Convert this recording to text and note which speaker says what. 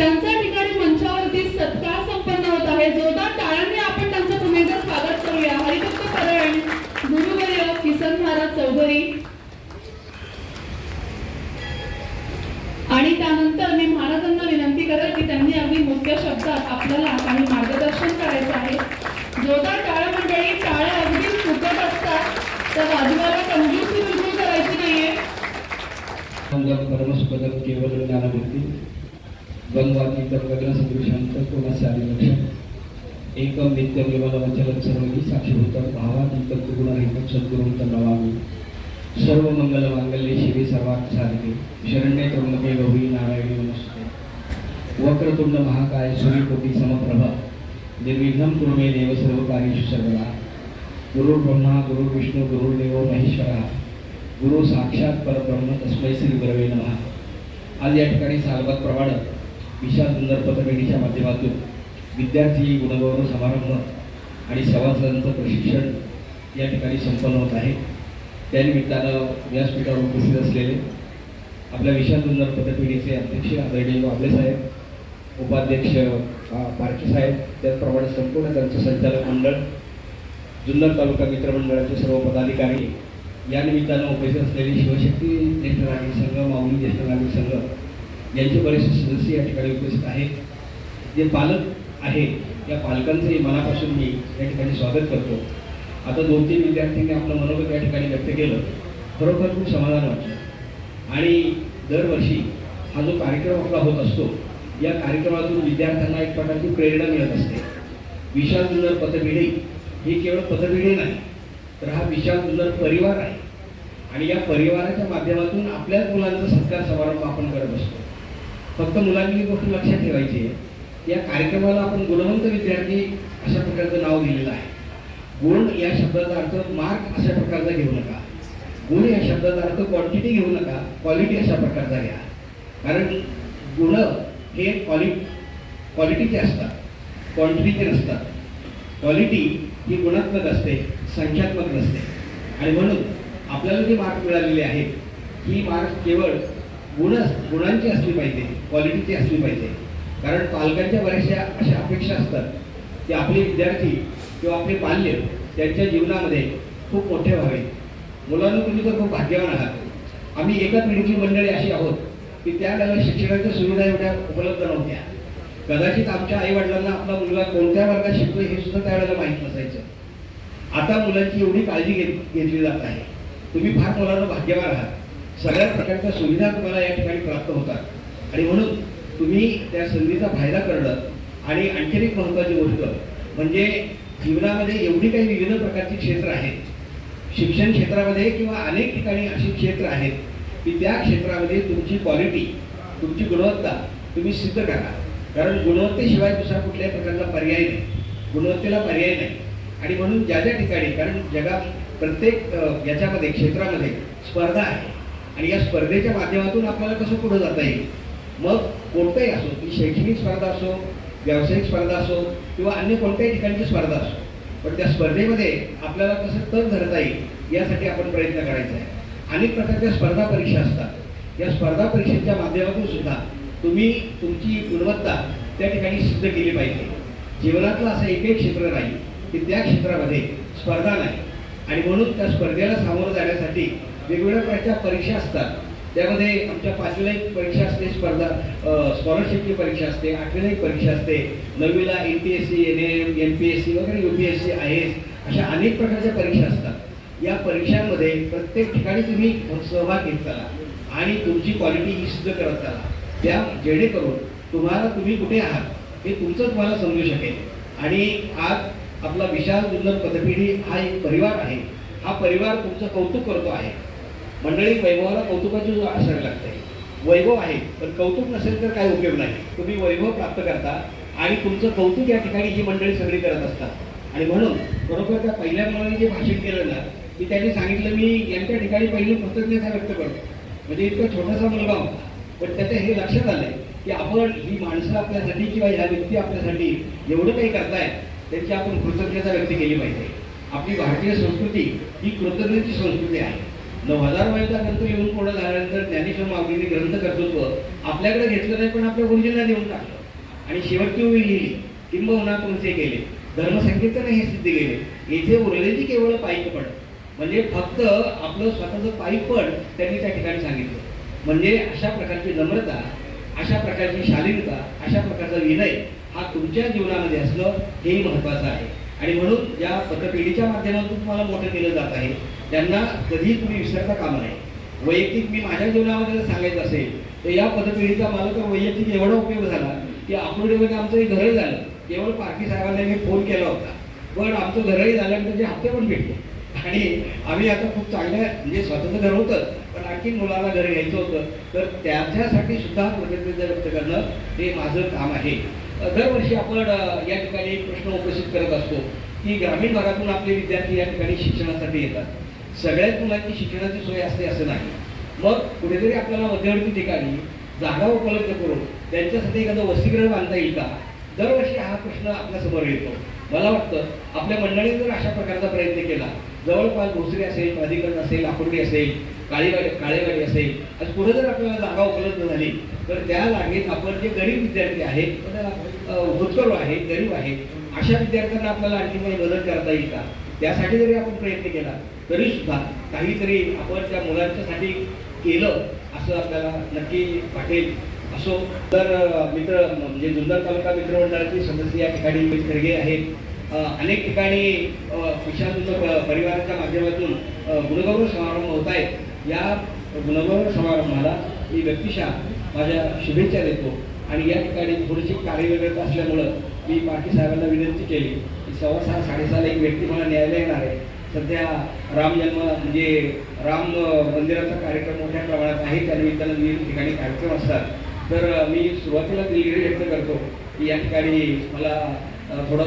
Speaker 1: त्यांच्या ठिकाणी मंचावरती सत्कार संपन्न होत आहे. जोरदार टाळ्यांनी आपण त्यांचं पुन्हा एकदा स्वागत करूया. हरिभक्त परायण गुरुवर्य किसन महाराज चौधरी. आणि त्यानंतर मी महाराजांना विनंती करेल की त्यांनी अगदी मुख्य शब्दात आपल्याला काही मार्गदर्शन करायचं आहे. जोरदार टाळ मंडळी टाळ्या अगदी सुखत असतात. तर वाजवायला कंजूसी बिलकुल करायची नाहीये.
Speaker 2: संगम परमस्पदम केवल ज्ञानवृत्ती द्वंद्वातीत गगन सदृशांत कोणाचे आदिलक्षण एकम नित्य निर्मल वचलन सर्वगी साक्षीभूत भावातीत गुणरहित सद्गुरूंत नवामी सर्व मंगल मांगल्ये शिवे सर्वात साधके. शरण्य त्र्यंबके गौरी नारायणी नमस्ते. वक्रतुंड महाकाय सूर्यकोटी समप्रभ. निर्विघ्नं कुर्मे देव सर्व कार्येषु सर्वदा. गुरु ब्रह्मा गुरु विष्णू गुरुदेव महेश्वरा. गुरु साक्षात परब्रह्म तस्मै श्री गुरवे नमः. आज या ठिकाणी सालबाग प्रमाणे विशाल सुंदर पत्रपेढीच्या माध्यमातून विद्यार्थी गुणगौरव समारंभ आणि सभासदांचं प्रशिक्षण या ठिकाणी संपन्न होत आहे. त्यानिमित्तानं व्यासपीठावर उपस्थित असलेले आपल्या विशाल सुंदर पत्रपेढीचे अध्यक्ष आदरणीय वाबळे साहेब उपाध्यक्ष पारखे साहेब त्याचप्रमाणे संपूर्ण त्यांचं संचालक मंडळ जुन्नर तालुका मित्रमंडळाचे सर्व पदाधिकारी या निमित्तानं उपस्थित असलेले शिवशक्ती ज्येष्ठ नागरिक संघ माऊली ज्येष्ठ नागरिक संघ यांचे बरेचसे सदस्य या ठिकाणी उपस्थित आहेत. जे पालक आहेत या पालकांचंही मनापासून मी या ठिकाणी स्वागत करतो. आता दोन तीन विद्यार्थ्यांनी आपलं मनोगत या ठिकाणी व्यक्त केलं. खरोखर खूप समाधान वाटलं. आणि दरवर्षी हा जो कार्यक्रम आपला होत असतो या कार्यक्रमातून विद्यार्थ्यांना एक प्रकारची प्रेरणा मिळत असते. विशाल सुंदर पथपिढी ही केवळ पथपिढी नाही तर हा विशाल सुंदर परिवार आहे. आणि या परिवाराच्या माध्यमातून आपल्याच मुलांचा सत्कार समारंभ आपण करत असतो. फक्त मुलांनी गोष्ट लक्षात ठेवायची आहे. या कार्यक्रमाला आपण गुणवंत विद्यार्थी अशा प्रकारचं नाव दिलेलं आहे. गुण या शब्दाचा अर्थ मार्क अशा प्रकारचा घेऊ नका. गुण या शब्दाचा अर्थ क्वांटिटी घेऊ नका. क्वालिटी अशा प्रकारचा घ्या. कारण गुण हे क्वालि क्वालिटीचे असतात. क्वांटिटीचे नसतात. क्वालिटी ही गुणात्मक असते संख्यात्मक नसते. आणि म्हणून आपल्याला जे मार्क मिळालेले आहेत ही मार्क केवळ गुण गुणांची असली पाहिजे क्वालिटीची असली पाहिजे. कारण पालकांच्या बऱ्याचशा अशा अपेक्षा असतात की आपले विद्यार्थी किंवा आपले पाल्य त्यांच्या जीवनामध्ये खूप मोठे व्हावे. मुलांना तुम्ही तर खूप भाग्यवान आहात. आम्ही एका पिढीची मंडळी अशी आहोत की त्या वेळेला शिक्षणाच्या सुविधा एवढ्या उपलब्ध नव्हत्या. कदाचित आमच्या आईवडिलांना आपला मुलगा कोणत्या वर्गात शिकतो हे सुद्धा त्यावेळेला माहीत नसायचं. आता मुलांची एवढी काळजी घेत घेतली जात आहे. तुम्ही फार मुलांना भाग्यवान आहात. सगळ्या प्रकारच्या सुविधा तुम्हाला या ठिकाणी प्राप्त होतात. आणि म्हणून तुम्ही त्या संधीचा फायदा करणं आणि आणखीन एक महत्त्वाची गोष्ट म्हणजे जीवनामध्ये एवढी काही विविध प्रकारची क्षेत्र आहेत. शिक्षण क्षेत्रामध्ये किंवा अनेक ठिकाणी अशी क्षेत्र आहेत की त्या क्षेत्रामध्ये तुमची क्वालिटी तुमची गुणवत्ता तुम्ही सिद्ध करा. कारण गुणवत्तेशिवाय दुसरा कुठल्याही प्रकारचा पर्याय नाही. गुणवत्तेला पर्याय नाही. आणि म्हणून ज्या ज्या ठिकाणी कारण जगात प्रत्येक याच्यामध्ये क्षेत्रामध्ये स्पर्धा आहे. आणि या स्पर्धेच्या माध्यमातून आपल्याला कसं पुढे जाता येईल? मग कोणतंही असो ती शैक्षणिक स्पर्धा असो व्यावसायिक स्पर्धा असो किंवा अन्य कोणत्याही ठिकाणची स्पर्धा असो पण त्या स्पर्धेमध्ये आपल्याला कसं तग धरता येईल यासाठी आपण प्रयत्न करायचा आहे. अनेक प्रकारच्या स्पर्धा परीक्षा असतात. या स्पर्धा परीक्षेच्या माध्यमातून सुद्धा तुम्ही तुमची गुणवत्ता त्या ठिकाणी सिद्ध केली पाहिजे. जीवनातलं असं एकही क्षेत्र नाही की त्या क्षेत्रामध्ये स्पर्धा नाही. आणि म्हणून त्या स्पर्धेला सामोरं जाण्यासाठी वेगवेगळ्या प्रकारच्या परीक्षा असतात. त्यामध्ये आमच्या पाचवीला एक परीक्षा असते स्पर्धा स्कॉलरशिपची परीक्षा असते आठवीला एक परीक्षा असते. नववीला N P S C N M M P S C वगैरे U P S C I S अशा अनेक प्रकारच्या परीक्षा असतात. या परीक्षांमध्ये प्रत्येक ठिकाणी तुम्ही सहभाग घेत चला आणि तुमची क्वालिटी ही सिद्ध करत चला. त्या जेणेकरून तुम्हाला तुम्ही कुठे आहात हे तुमचं तुम्हाला समजू शकेल. आणि आज आपला विशाल दुर्लभ पदपिढी हा एक परिवार आहे. हा परिवार तुमचं कौतुक करतो आहे. मंडळी वैभवाला कौतुकाची जो असायला लागते. वैभव आहे पण कौतुक नसेल तर काय उपयोग नाही. तुम्ही वैभव प्राप्त करता आणि तुमचं कौतुक या ठिकाणी ही मंडळी सगळी करत असतात. आणि म्हणून बरोबर त्या पहिल्या मुलाने जे भाषण केलं ना की त्यांनी सांगितलं मी यांच्या ठिकाणी पहिली कृतज्ञता व्यक्त करतो. म्हणजे इतका छोटासा मुलगा होता. पण त्याच्या हे लक्षात आलंय की आपण ही माणसं आपल्यासाठी किंवा ह्या व्यक्ती आपल्यासाठी एवढं काही करतायत त्यांची आपण कृतज्ञता व्यक्त केली पाहिजे. आपली भारतीय संस्कृती ही कृतज्ञतेची संस्कृती आहे. नऊ हजार वयाचा ग्रंथ लिहून पुढे झाल्यानंतर ज्ञानेश्वर माऊलीने ग्रंथ कर्तृत्व आपल्याकडे घेतलं नाही पण आपल्या गुरुजींना देऊन टाकलं. आणि शेवटची ओळी लिहिली किंबहुना तुमचे केले. धर्मसंकीर्तन हे सिद्ध केले इथे उरलेली केवळ पायी म्हणजे फक्त आपलं स्वतःचं पायी त्यांनी त्या ठिकाणी सांगितलं. म्हणजे अशा प्रकारची नम्रता अशा प्रकारची शालीनता अशा प्रकारचा विनय हा तुमच्या जीवनामध्ये असणं हेही महत्त्वाचं आहे. आणि म्हणून या पतपिढीच्या माध्यमातून तुम्हाला मोठं केलं जात आहे. त्यांना कधीही तुम्ही विसरता कामा नाही वैयक्तिक मी माझ्या जीवनामध्ये जर सांगायचं असेल तर या पतपिढीचा मला तर वैयक्तिक एवढा उपयोग झाला की आकुर्डीमध्ये आमचं एक घरही झालं. केवळ पारखी साहेबांना मी फोन केला होता. पण आमचं घरही झाल्यानंतर ते हप्ते पण भेटले. आणि आम्ही आता खूप चांगल्या म्हणजे स्वतःचं घर होतं पण आणखी मुलाला घर घ्यायचं होतं. तर त्याच्यासाठी सुद्धा कृतज्ञता व्यक्त करणं हे माझं काम आहे. दरवर्षी आपण या ठिकाणी एक प्रश्न उपस्थित करत असतो की ग्रामीण भागातून आपले विद्यार्थी या ठिकाणी शिक्षणासाठी येतात. सगळ्याच मुलांची शिक्षणाची सोय असते असं नाही. मग कुठेतरी आपल्याला मध्यवर्ती ठिकाणी जागा उपलब्ध करून त्यांच्यासाठी एखादं वसतिगृह बांधता येईल का? दरवर्षी हा प्रश्न आपल्यासमोर येतो. मला वाटतं आपल्या मंडळीने जर अशा प्रकारचा प्रयत्न केला जवळपास भोसरी असेल प्राधिकरण असेल आकुर्डी असेल काळीवाडी काळेवाडी असेल आज पुढे जर आपल्याला जागा उपलब्ध झाली तर त्या जागेत आपण जे गरीब विद्यार्थी आहेत पण, होतकरू आहेत गरीब आहेत अशा विद्यार्थ्यांना आपल्याला आणखी काही मदत करता येईल का? त्यासाठी जरी आपण प्रयत्न केला तरी सुद्धा काहीतरी आपण त्या मुलांच्यासाठी केलं असं आपल्याला नक्की वाटेल. असो तर मित्र म्हणजे जुन्नर तालुका मित्रमंडळाचे सदस्य या ठिकाणी खरगे आहेत. अनेक ठिकाणी अ, विशाल परिवाराच्या माध्यमातून गुणगौरव समारंभ होत आहेत. या गुणगौरव समारंभाला मी व्यक्तिशः माझ्या शुभेच्छा देतो. आणि या ठिकाणी थोडीशी कार्यव्यग्रता असल्यामुळं मी पाटील साहेबांना विनंती केली की सव्वा सहा साडेसहाला एक व्यक्ती मला न्यायला येणार आहे. सध्या राम जन्म म्हणजे राम मंदिराचा कार्यक्रम मोठ्या प्रमाणात आहे. त्यानिमित्तानं विविध ठिकाणी कार्यक्रम असतात. तर मी सुरुवातीला दिलगिरी व्यक्त करतो की या ठिकाणी मला थोडं